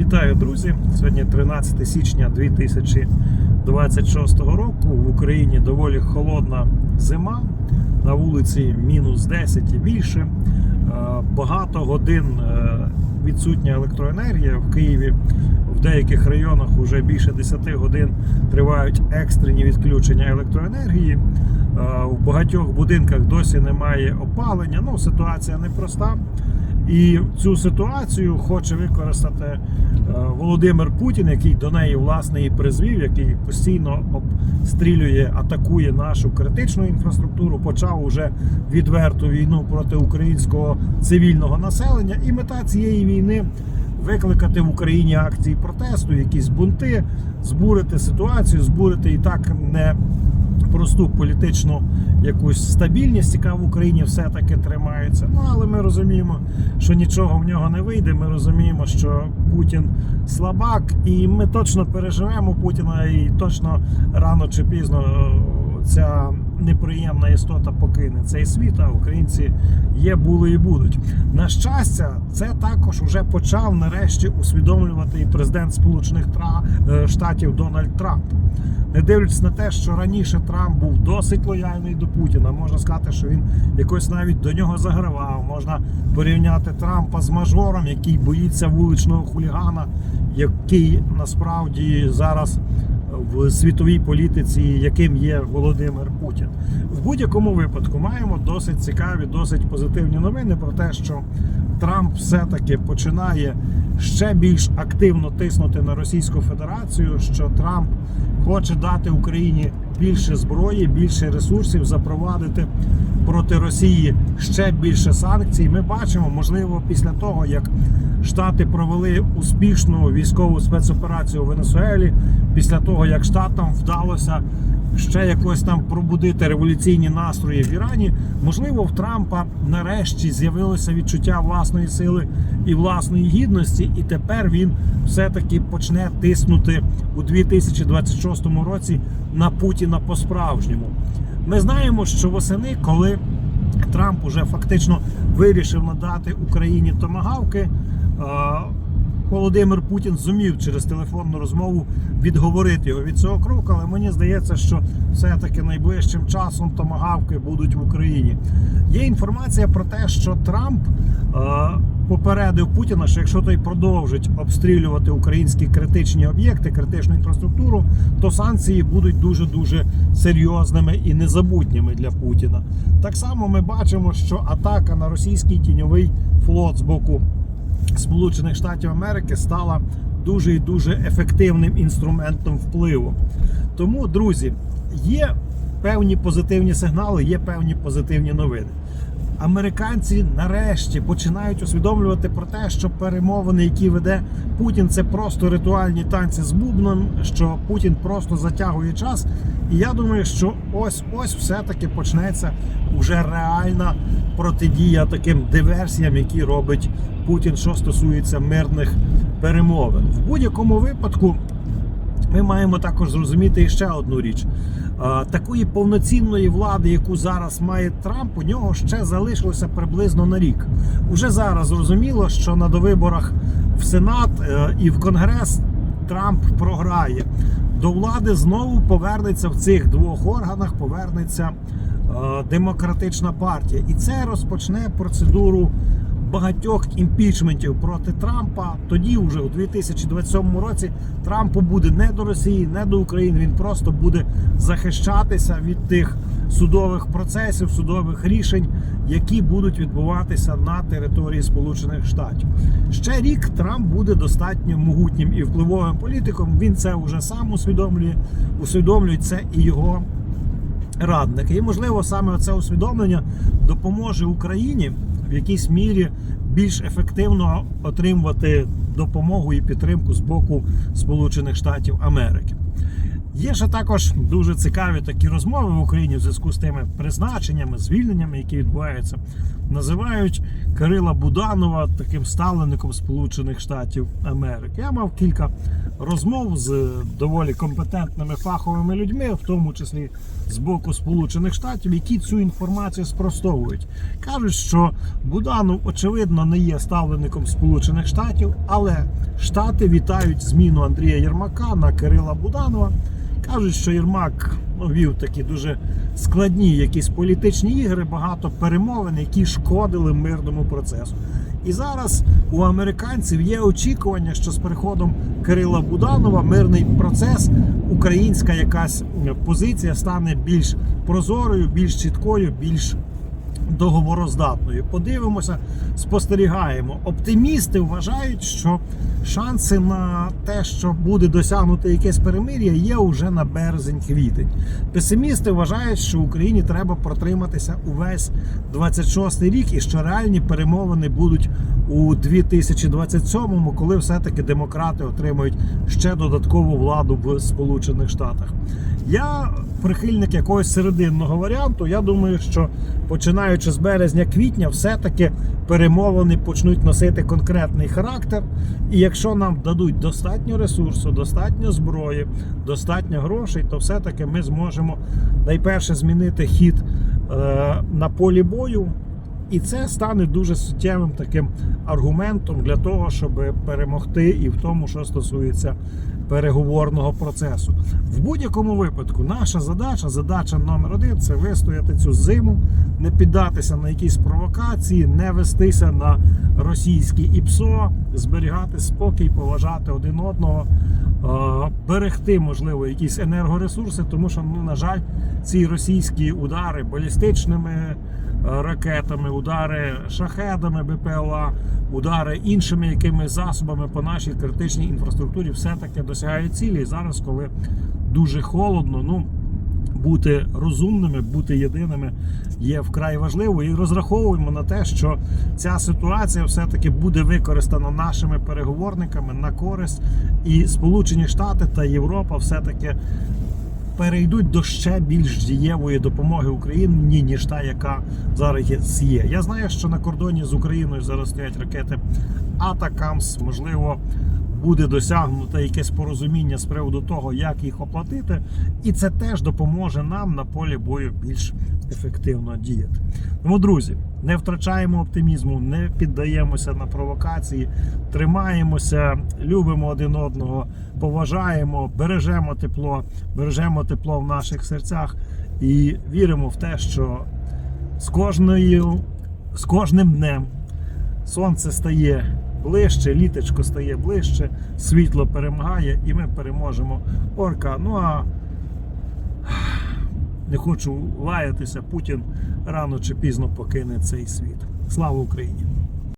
Вітаю, друзі! Сьогодні 13 січня 2026 року. В Україні доволі холодна зима. На вулиці мінус 10 і більше. Е, Багато годин е, відсутня електроенергія в Києві. В деяких районах вже більше 10 годин тривають екстрені відключення електроенергії. Е, В багатьох будинках досі немає опалення. Ну, ситуація непроста. І цю ситуацію хоче використати е, Володимир Путін, який до неї власне і призвів, який постійно обстрілює, атакує нашу критичну інфраструктуру, почав уже відверту війну проти українського цивільного населення. І мета цієї війни викликати в Україні акції протесту, якісь бунти, збурити ситуацію, збурити і так не просту політичну якусь стабільність, яка в Україні все-таки тримається. Ну але ми розуміємо, що нічого в нього не вийде. Ми розуміємо, що Путін слабак, і ми точно переживемо Путіна, і точно рано чи пізно е, ця неприємна істота покине цей світ. А українці є, були і будуть. На щастя, це також вже почав нарешті усвідомлювати і президент Сполучених е, Штатів Дональд Трамп. Не дивлячись на те, що раніше Трамп був досить лояльний до Путіна, можна сказати, що він якось навіть до нього загравав. Можна порівняти Трампа з мажором, який боїться вуличного хулігана, який насправді зараз в світовій політиці, яким є Володимир Путін. В будь-якому випадку маємо досить цікаві, досить позитивні новини про те, що Трамп все-таки починає ще більш активно тиснути на Російську Федерацію, що Трамп хоче дати Україні більше зброї, більше ресурсів, запровадити проти Росії ще більше санкцій. Ми бачимо, можливо, після того як Штати провели успішну військову спецоперацію в Венесуелі, після того як штатам вдалося ще якось там пробудити революційні настрої в Ірані, можливо, в Трампа нарешті з'явилося відчуття власної сили і власної гідності, і тепер він все-таки почне тиснути у 2026 році на Путіна по-справжньому. Ми знаємо, що восени, коли Трамп уже фактично вирішив надати Україні томагавки. Володимир Путін зумів через телефонну розмову відговорити його від цього кроку, але мені здається, що все-таки найближчим часом томагавки будуть в Україні. Є інформація про те, що Трамп е, попередив Путіна, що якщо той продовжить обстрілювати українські критичні об'єкти, критичну інфраструктуру, то санкції будуть дуже дуже серйозними і незабутніми для Путіна. Так само ми бачимо, що атака на російський тіньовий флот з боку Сполучених Штатів Америки стала дуже і дуже ефективним інструментом впливу. Тому, друзі, є певні позитивні сигнали, є певні позитивні новини. Американці нарешті починають усвідомлювати про те, що перемовини, які веде Путін, це просто ритуальні танці з бубном, що Путін просто затягує час. І я думаю, що ось ось все-таки почнеться уже реальна протидія таким диверсіям, які робить Путін, що стосується мирних перемовин. В будь-якому випадку ми маємо також зрозуміти ще одну річ: такої повноцінної влади, яку зараз має Трамп, у нього ще залишилося приблизно на рік. Уже зараз зрозуміло, що на довиборах в Сенат е, і в Конгрес Трамп програє. До влади знову повернеться в цих двох органах, повернеться е, демократична партія, і це розпочне процедуру багатьох імпічментів проти Трампа. Тоді, вже у 2027 році, Трампу буде не до Росії, не до України. Він просто буде захищатися від тих судових процесів, судових рішень, які будуть відбуватися на території Сполучених Штатів. Ще рік Трамп буде достатньо могутнім і впливовим політиком. Він це вже сам усвідомлює, усвідомлюють це і його радники. І можливо саме це усвідомлення допоможе Україні в якійсь мірі більш ефективно отримувати допомогу і підтримку з боку Сполучених Штатів Америки. Є ще також дуже цікаві такі розмови в Україні в зв'язку з тими призначеннями, звільненнями, які відбуваються. Називають Кирила Буданова таким ставленником Сполучених Штатів Америки. Я мав кілька розмов з доволі компетентними фаховими людьми, в тому числі з боку Сполучених Штатів, які цю інформацію спростовують. Кажуть, що Буданов очевидно не є ставленником Сполучених Штатів, але Штати вітають зміну Андрія Єрмака на Кирила Буданова. Кажуть, що Єрмак ну, вів такі дуже складні якісь політичні ігри, багато перемовин, які шкодили мирному процесу. І зараз у американців є очікування, що з приходом Кирила Буданова мирний процес, українська якась позиція стане більш прозорою, більш чіткою, більш договороздатною. Подивимося, спостерігаємо. Оптимісти вважають, що шанси на те, що буде досягнуто якесь перемир'я, є вже на березень-квітень. Песимісти вважають, що Україні треба протриматися увесь 26 рік і що реальні перемовини будуть у 2027-му, коли все-таки демократи отримають ще додаткову владу в Сполучених Штатах. Я прихильник якогось серединного варіанту. Я думаю, що починаючи з березня-квітня, все-таки перемовини почнуть носити конкретний характер. І якщо нам дадуть достатньо ресурсу, достатньо зброї, достатньо грошей, то все-таки ми зможемо найперше змінити хід е, на полі бою. І це стане дуже суттєвим таким аргументом для того, щоб перемогти і в тому, що стосується переговорного процесу. В будь-якому випадку, наша задача, задача номер один це вистояти цю зиму, не піддатися на якісь провокації, не вестися на російські ІПСО, зберігати спокій, поважати один одного, берегти, можливо, якісь енергоресурси, тому що, ну, на жаль, ці російські удари балістичними е, ракетами, удари шахедами БПЛА, удари іншими якимись засобами по нашій критичній інфраструктурі все-таки досягають цілі. І зараз, коли дуже холодно, ну бути розумними, бути єдиними є вкрай важливо. І розраховуємо на те, що ця ситуація все-таки буде використана нашими переговорниками на користь, і Сполучені Штати та Європа все-таки перейдуть до ще більш дієвої допомоги Україні, ніж та, яка зараз є. Я знаю, що на кордоні з Україною зараз стоять ракети Атакамс. Можливо, буде досягнуто якесь порозуміння з приводу того, як їх оплатити, і це теж допоможе нам на полі бою більш ефективно діяти. Тому, друзі, не втрачаємо оптимізму, не піддаємося на провокації, тримаємося, любимо один одного, поважаємо, бережемо тепло, бережемо тепло в наших серцях і віримо в те, що з кожною, з кожним днем сонце стає ближче, літочко стає ближче, світло перемагає, і ми переможемо орка. Ну а не хочу лаятися, Путін рано чи пізно покине цей світ. Слава Україні!